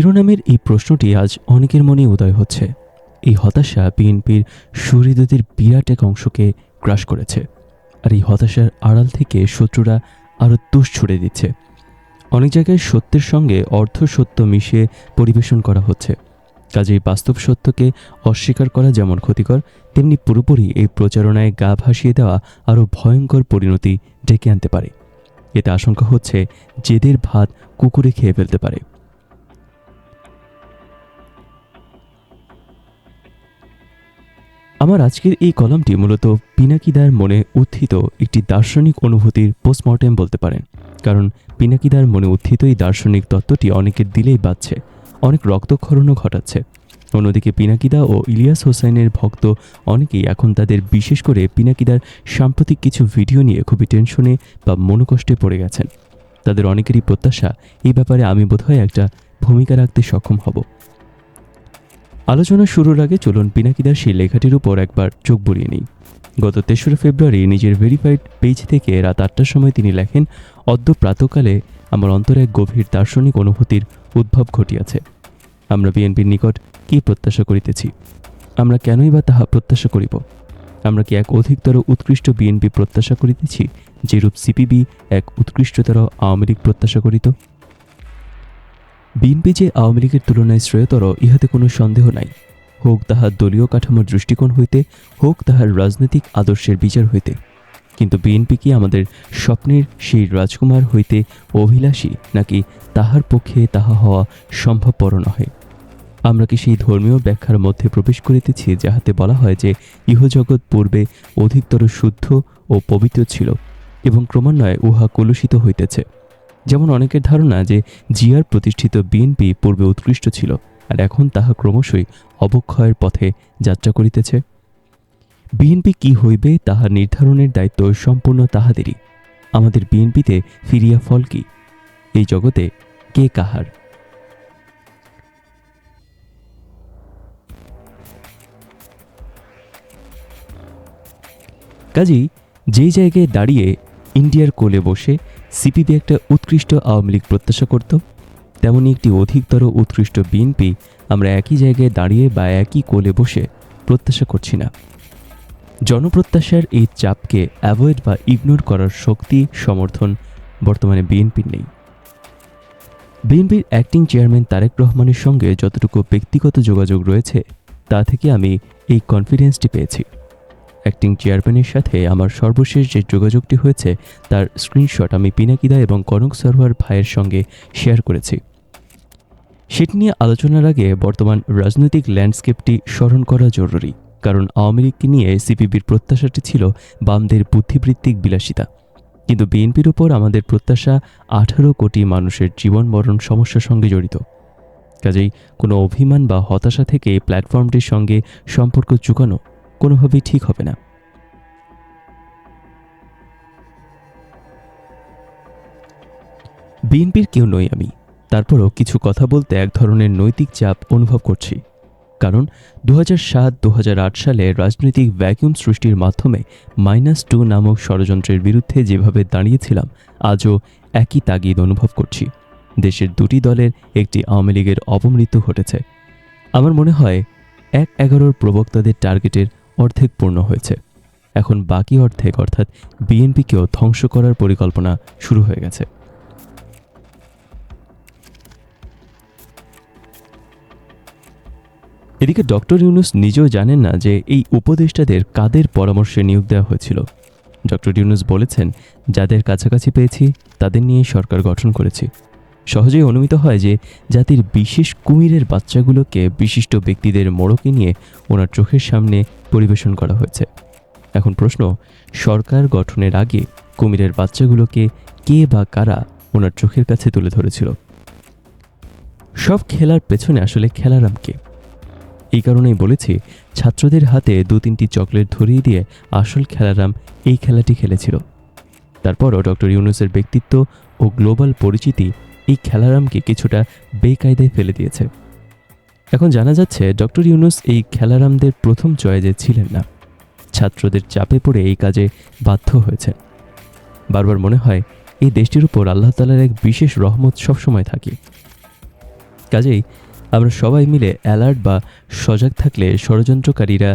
শিরোনামের এই প্রশ্নটি আজ অনেকের মনে উদয় হচ্ছে। এই হতাশা বিএনপির সুহৃদদের বিরাট এক অংশকে গ্রাস করেছে। আর এই হতাশার আড়াল থেকে শত্রুরা আরও তুষ ছুড়ে দিচ্ছে। অনেক জায়গায় সত্যের সঙ্গে অর্ধ সত্য মিশিয়ে পরিবেশন করা হচ্ছে। কাজেই বাস্তব সত্যকে অস্বীকার করা যেমন ক্ষতিকর, তেমনি পুরোপুরি এই প্রচারণায় গা ভাসিয়ে দেওয়া আরও ভয়ঙ্কর পরিণতি ডেকে আনতে পারে। এতে আশঙ্কা হচ্ছে জেদের ভাত কুকুরে খেয়ে ফেলতে পারে। আমার আজকের এই কলামটি মূলত পিনাকিদার মনে উত্থিত একটি দার্শনিক অনুভূতির পোস্টমর্টেম বলতে পারেন। কারণ পিনাকিদার মনে উত্থিত এই দার্শনিক তত্ত্বটি অনেকের দিলেই বাজছে, অনেক রক্তক্ষরণও ঘটাচ্ছে। অন্যদিকে পিনাকিদা ও ইলিয়াস হোসাইনের ভক্ত অনেকেই এখন তাদের বিশেষ করে পিনাকিদার সাম্প্রতিক কিছু ভিডিও নিয়ে খুবই টেনশনে বা মনোকষ্টে পড়ে গেছেন। তাদের অনেকেরই প্রত্যাশা, এই ব্যাপারে আমি বোধহয় একটা ভূমিকা রাখতে সক্ষম হব। আলোচনা শুরুর আগে চলুন পিনাকিদার সেই লেখাটির উপর একবার চোখ বুলিয়ে নিই। গত তেসরা ফেব্রুয়ারি নিজের ভেরিফাইড পেজ থেকে রাত আটটার সময় তিনি লেখেন অদ্য প্রাতকালে আমার অন্তরে এক গভীর দার্শনিক অনুভূতির উদ্ভব ঘটিয়াছে। আমরা বিএনপির নিকট কি প্রত্যাশা করিতেছি? আমরা কেনই বা তাহা প্রত্যাশা করিব? আমরা কি এক অধিকতর উৎকৃষ্ট বিএনপি প্রত্যাশা করিতেছি, যেরূপ সিপিবি এক উৎকৃষ্টতর আওয়ামী লীগ প্রত্যাশা করিত? বিএনপি যে আওয়ামী লীগের তুলনায় শ্রেয়তর, ইহাতে কোনো সন্দেহ নাই। হোক তাহার দলীয় কাঠামোর দৃষ্টিকোণ হইতে, হোক তাহার রাজনৈতিক আদর্শের বিচার হইতে। কিন্তু বিএনপি কি আমাদের স্বপ্নের সেই রাজকুমার হইতে অভিলাষী, নাকি তাহার পক্ষে তাহা হওয়া সম্ভবপর নহে? আমরা কি সেই ধর্মীয় ব্যাখ্যার মধ্যে প্রবেশ করিতেছি, যাহাতে বলা হয় যে ইহজগৎ পূর্বে অধিকতর শুদ্ধ ও পবিত্র ছিল, এবং ক্রমান্বয়ে উহা কলুষিত হইতেছে? যেমন অনেকের ধারণা যে জিয়ার প্রতিষ্ঠিত বিএনপি পূর্বে উৎকৃষ্ট ছিল, আর এখন তাহা ক্রমশই অবক্ষয়ের পথে যাত্রা করিতেছে। বিএনপি কি হইবে তাহা নির্ধারণের দায়িত্ব সম্পূর্ণ তাহাদেরই। আমাদের বিএনপিতে ফিরিয়া ফল কি? এই জগতে কে কাহার? কাজেই যেই জায়গায় দাঁড়িয়ে ইন্ডিয়ার কোলে বসে সিপিবি একটা উৎকৃষ্ট আওয়ামী লীগ প্রত্যাশা করত। তেমনি একটি অধিকতর উৎকৃষ্ট বিএনপি আমরা একই জায়গায় দাঁড়িয়ে বা একই কোলে বসে প্রত্যাশা করছি না। জনপ্রত্যাশার এই চাপকে অ্যাভয়েড বা ইগনোর করার শক্তি, সমর্থন বর্তমানে বিএনপির নেই। বিএনপির অ্যাক্টিং চেয়ারম্যান তারেক রহমানের সঙ্গে যতটুকু ব্যক্তিগত যোগাযোগ রয়েছে, তা থেকে আমি এই কনফিডেন্সটি পেয়েছি। অ্যাক্টিং চেয়ারম্যানের সাথে আমার সর্বশেষ যে যোগাযোগটি হয়েছে, তার স্ক্রিনশট আমি পিনাকিদা এবং কনক সার্ভার ভাইয়ের সঙ্গে শেয়ার করেছি। সেটি নিয়ে আলোচনার আগে বর্তমান রাজনৈতিক ল্যান্ডস্কেপটি স্মরণ করা জরুরি, কারণ আওয়ামী লীগকে নিয়ে সিপিবির প্রত্যাশাটি ছিল বামদের বুদ্ধিবৃত্তিক বিলাসিতা। কিন্তু বিএনপির উপর আমাদের প্রত্যাশা আঠারো কোটি মানুষের জীবন মরণ সমস্যার সঙ্গে জড়িত। কাজেই কোনো অভিমান বা হতাশা থেকে প্ল্যাটফর্মটির সঙ্গে সম্পর্ক চুকানো কোনোভাবেই ঠিক হবে না। বিএনপির কেউ নই আমি। তারপরও কিছু কথা বলতে এক ধরনের নৈতিক চাপ অনুভব করছি। কারণ দু সাত দু সালে রাজনৈতিক ভ্যাকিউম সৃষ্টির মাধ্যমে মাইনাস টু নামক ষড়যন্ত্রের বিরুদ্ধে যেভাবে দাঁড়িয়েছিলাম, আজও একই তাগিদ অনুভব করছি। দেশের দুটি দলের একটি আওয়ামী লীগের অপমৃত্যু ঘটেছে। আমার মনে হয়, এক এগারোর প্রবক্তাদের টার্গেটের অর্ধেক পূর্ণ হয়েছে। এখন বাকি অর্ধেক, অর্থাৎ বিএনপিকেও ধ্বংস করার পরিকল্পনা শুরু হয়ে গেছে। এদিকে ডক্টর ইউনুস নিজেও জানেন না যে এই উপদেষ্টাদের কাদের পরামর্শে নিয়োগ দেওয়া হয়েছিল। ডক্টর ইউনুস বলেছেন, যাদের কাছাকাছি পেয়েছি, তাদের নিয়েই সরকার গঠন করেছি। সহজেই অনুমিত হয় যে জাতির বিশেষ কুমিরের বাচ্চাগুলোকে বিশিষ্ট ব্যক্তিদের মোড়কে নিয়ে ওনার চোখের সামনে পরিবেশন করা হয়েছে। এখন প্রশ্ন, সরকার গঠনের আগে কুমিরের বাচ্চাগুলোকে কে বা কারা ওনার চোখের কাছে তুলে ধরেছিল? সব খেলার পেছনে আসলে খেলারাম কে? এই কারণেই বলেছি, ছাত্রদের হাতে দু তিনটি চকলেট ধরিয়ে দিয়ে আসল খেলারাম এই খেলাটি খেলেছিল। তারপরও ডক্টর ইউনুসের ব্যক্তিত্ব ও গ্লোবাল পরিচিতি এই খেলারামকে কিছুটা বেকায়দায় ফেলে দিয়েছে। এখন জানা যাচ্ছে, ডক্টর ইউনুস এই খেলারামদের প্রথম চয়েজে ছিলেন না। ছাত্রদের চাপে পড়ে এই কাজে বাধ্য হয়েছেন। বারবার মনে হয়, এই দেশটির উপর আল্লাহ তালার এক বিশেষ রহমত সবসময় থাকে। কাজেই আমরা সবাই মিলে অ্যালার্ট বা সজাগ থাকলে ষড়যন্ত্রকারীরা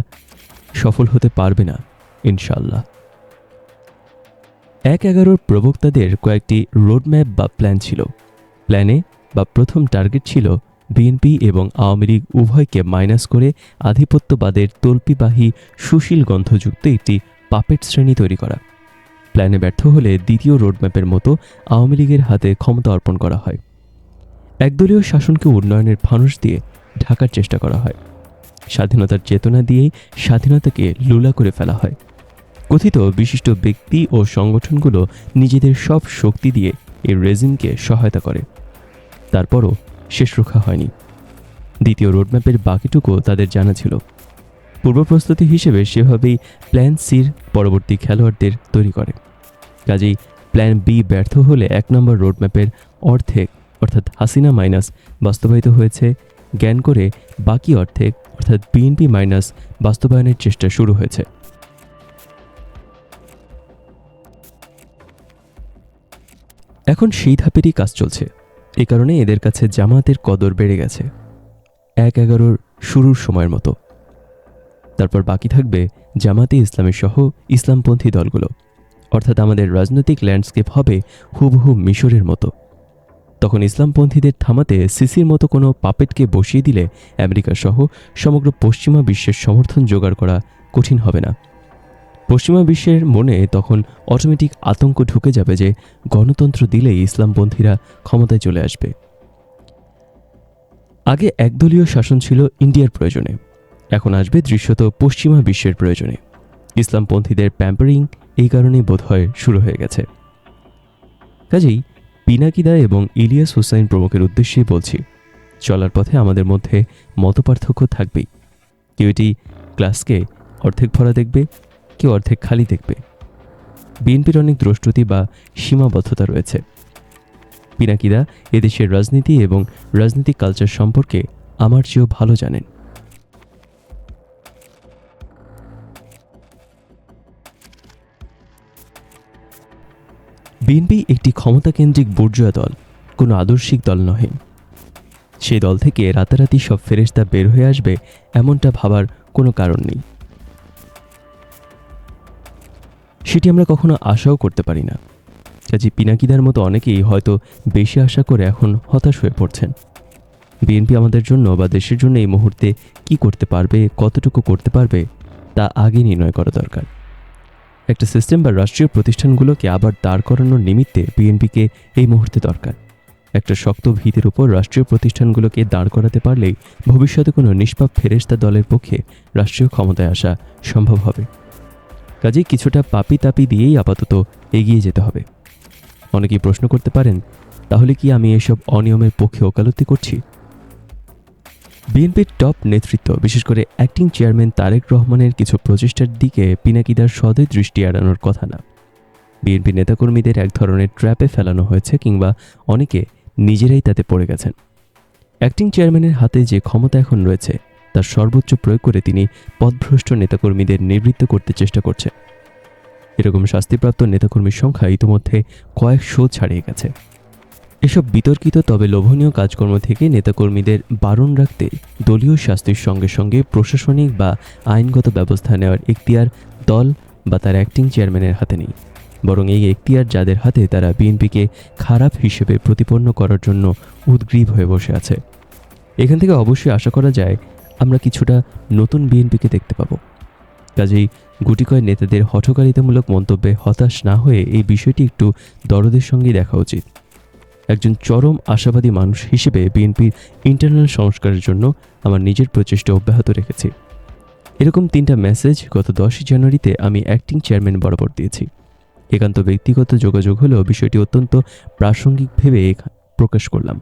সফল হতে পারবে না ইনশাল্লাহ এক এগারোর প্রবক্তাদের কয়েকটি রোডম্যাপ বা প্ল্যান ছিল। প্ল্যানে বা প্রথম টার্গেট ছিল বিএনপি এবং আওয়ামী লীগ উভয়কে মাইনাস করে আধিপত্যবাদের তল্পিবাহী, সুশীল গন্ধযুক্ত একটি পাপেট শ্রেণি তৈরি করা। প্ল্যানে ব্যর্থ হলে দ্বিতীয় রোডম্যাপের মতো আওয়ামী লীগের হাতে ক্ষমতা অর্পণ করা হয়। একদলীয় শাসনকে উন্নয়নের ফানুস দিয়ে ঢাকার চেষ্টা করা হয়। স্বাধীনতার চেতনা দিয়েই স্বাধীনতাকে লুলা করে ফেলা হয়। কথিত বিশিষ্ট ব্যক্তি ও সংগঠনগুলো নিজেদের সব শক্তি দিয়ে এই রেজিমকে সহায়তা করে। তারপরও শেষ রক্ষা হয়নি। দ্বিতীয় রোডম্যাপের বাকিটুকু তাদের জানা ছিল। পূর্ব প্রস্তুতি হিসেবে সেভাবেই প্ল্যান সির পরবর্তী খেলোয়াড়দের তৈরি করে। কাজেই প্ল্যান বি ব্যর্থ হলে এক নম্বর রোডম্যাপের অর্ধেক, অর্থাৎ হাসিনা মাইনাস বাস্তবায়িত হয়েছে। জ্ঞান করে বাকি অর্ধেক, অর্থাৎ বিএনপি মাইনাস বাস্তবায়নের চেষ্টা শুরু হয়েছে। এখন সেই ধাপেরই কাজ চলছে। এ কারণে এদের কাছে জামাতের কদর বেড়ে গেছে। এক এগারোর শুরুর সময়ের মতো। তারপর বাকি থাকবে জামাতে ইসলামের সহ ইসলামপন্থী দলগুলো। অর্থাৎ আমাদের রাজনৈতিক ল্যান্ডস্কেপ হবে হুবহু মিশরের মতো। তখন ইসলামপন্থীদের থামাতে সিসির মতো কোনো পাপেটকে বসিয়ে দিলে আমেরিকা সহ সমগ্র পশ্চিমা বিশ্বের সমর্থন জোগাড় করা কঠিন হবে না। পশ্চিমা বিশ্বের মনে তখন অটোমেটিক আতঙ্ক ঢুকে যাবে যে গণতন্ত্র দিলেই ইসলামপন্থীরা ক্ষমতায় চলে আসবে। আগে একদলীয় শাসন ছিল ইন্ডিয়ার প্রয়োজনে, এখন আসবে দৃশ্যত পশ্চিমা বিশ্বের প্রয়োজনে। ইসলামপন্থীদের প্যাম্পারিং এই কারণেই বোধহয় শুরু হয়ে গেছে। কাজেই পিনাকিদা এবং ইলিয়াস হুসাইন প্রমুখের উদ্দেশ্যেই বলছি, চলার পথে আমাদের মধ্যে মতপার্থক্য থাকবেই। কেউ এটি ক্লাসকে অর্ধেক ভরা দেখবে কেউ অর্ধেক খালি দেখবে। বিএনপির অনেক দ্রষ্টতি বা সীমাবদ্ধতা রয়েছে। পিনাকিদা এদেশের রাজনীতি এবং রাজনৈতিক কালচার সম্পর্কে আমার চেয়েও ভালো জানেন। বিএনপি একটি ক্ষমতাকেন্দ্রিক বুর্জোয়া দল, কোনো আদর্শিক দল নহে। সেই দল থেকে রাতারাতি সব ফেরেস্তা বের হয়ে আসবে এমনটা ভাবার কোনো কারণ নেই। সেটি আমরা কখনো আশাও করতে পারি না। কাজে পিনাকিদার মতো অনেকেই হয়তো বেশি আশা করে এখন হতাশ হয়ে পড়ছেন। বিএনপি আমাদের জন্য বা দেশের জন্য এই মুহূর্তে কি করতে পারবে, কতটুকু করতে পারবে, তা আগে নির্ণয় করা দরকার। একটা সিস্টেম বা রাষ্ট্রীয় প্রতিষ্ঠানগুলোকে আবার দাঁড় করানোর নিমিত্তে বিএনপিকে এই মুহূর্তে দরকার। একটা শক্ত ভিতের উপর রাষ্ট্রীয় প্রতিষ্ঠানগুলোকে দাঁড় করাতে পারলেই ভবিষ্যতে কোনো নিষ্পাপ ফেরেস্তা দলের পক্ষে রাষ্ট্রীয় ক্ষমতায় আসা সম্ভব হবে। কাজেই কিছুটা পাপি তাপি দিয়েই আপাতত এগিয়ে যেতে হবে। অনেকেই প্রশ্ন করতে পারেন, তাহলে কি আমি এসব অনিয়মের পক্ষে ওকালতি করছি? বিএনপির টপ নেতৃত্ব, বিশেষ করে অ্যাক্টিং চেয়ারম্যান তারেক রহমানের কিছু প্রচেষ্টার দিকে পিনাকিদার সদয় দৃষ্টি এড়ানোর কথা না। বিএনপি নেতাকর্মীদের এক ধরনের ট্র্যাপে ফেলানো হয়েছে কিংবা অনেকে নিজেরাই তাতে পড়ে গেছেন। অ্যাক্টিং চেয়ারম্যানের হাতে যে ক্ষমতা এখন রয়েছে তার সর্বোচ্চ প্রয়োগ করে তিনি পদভ্রষ্ট নেতাকর্মীদের নিবৃত্ত করতে চেষ্টা করছে এরকম শাস্তিপ্রাপ্ত নেতাকর্মীর সংখ্যা ইতিমধ্যে কয়েকশো ছাড়িয়ে গেছে। এসব বিতর্কিত তবে লোভনীয় কাজকর্ম থেকে নেতাকর্মীদের বারণ রাখতে দলীয় শাস্তির সঙ্গে সঙ্গে প্রশাসনিক বা আইনগত ব্যবস্থা নেওয়ার এখতিয়ার দল বা তার অ্যাক্টিং চেয়ারম্যানের হাতে নেই। বরং এই এখতিয়ার যাদের হাতে তারা বিএনপিকে খারাপ হিসেবে প্রতিপন্ন করার জন্য উদ্গ্রীব হয়ে বসে আছে। এখান থেকে অবশ্যই আশা করা যায় আমরা কিছুটা নতুন বিএনপিকে দেখতে পাবো। কাজেই গুটিকয় নেতাদের হঠকারিতামূলক মন্তব্যে হতাশ না হয়ে এই বিষয়টি একটু দরদের সঙ্গেই দেখা উচিত। একজন চরম আশাবাদী মানুষ হিসেবে বিএনপির ইন্টারনাল সংস্কারের জন্য আমার নিজের প্রচেষ্টা অব্যাহত রেখেছি। এরকম তিনটা মেসেজ গত দশই জানুয়ারিতে আমি অ্যাক্টিং চেয়ারম্যান বরাবর দিয়েছি। একান্ত ব্যক্তিগত যোগাযোগ হলেও বিষয়টি অত্যন্ত প্রাসঙ্গিক ভেবে প্রকাশ করলাম।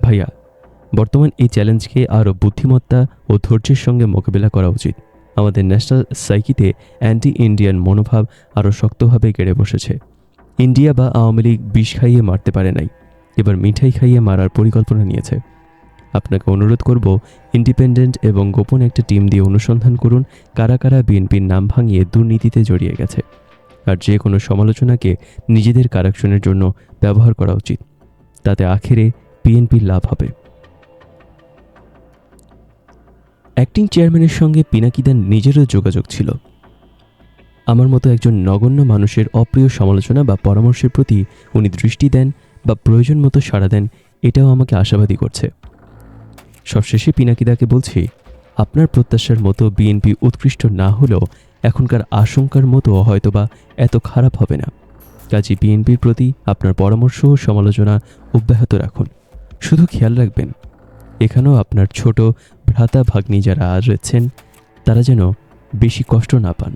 ভাইয়া বর্তমান এই চ্যালেঞ্জকে আরও বুদ্ধিমত্তা ও ধৈর্যের সঙ্গে মোকাবিলা করা উচিত। আমাদের ন্যাশনাল সাইকিতে অ্যান্টি ইন্ডিয়ান মনোভাব আরও শক্তভাবে গেড়ে বসেছে। ইন্ডিয়া বা আওয়ামী লীগ বিষ খাইয়ে মারতে পারে নাই, এবার মিঠাই খাইয়ে মারার পরিকল্পনা নিয়েছে। আপনাকে অনুরোধ করব, ইন্ডিপেন্ডেন্ট এবং গোপন একটা টিম দিয়ে অনুসন্ধান করুন কারা কারা বিএনপির নাম ভাঙিয়ে দুর্নীতিতে জড়িয়ে গেছে। আর যে কোনো সমালোচনাকে নিজেদের কারেকশনের জন্য ব্যবহার করা উচিত। তাতে আখেরে বিএনপির লাভ হবে। অ্যাক্টিং চেয়ারম্যানের সঙ্গে পিনাকিদার নিজেরও যোগাযোগ ছিল। আমার মতো একজন নগণ্য মানুষের অপ্রিয় সমালোচনা বা পরামর্শের প্রতি উনি দৃষ্টি দেন বা প্রয়োজন মতো সাড়া দেন, এটাও আমাকে আশাবাদী করছে। সবশেষে পিনাকিদাকে বলছি, আপনার প্রত্যাশার মতো বিএনপি উৎকৃষ্ট না হলেও এখনকার আশঙ্কার মতো হয়তোবা এত খারাপ হবে না। কাজী বিএনপির প্রতি আপনার পরামর্শ ও সমালোচনা অব্যাহত রাখুন। শুধু খেয়াল রাখবেন, এখানেও আপনার ছোট ভ্রাতা ভাগ্নি যারা রয়েছেন তারা যেন বেশি কষ্ট না পান।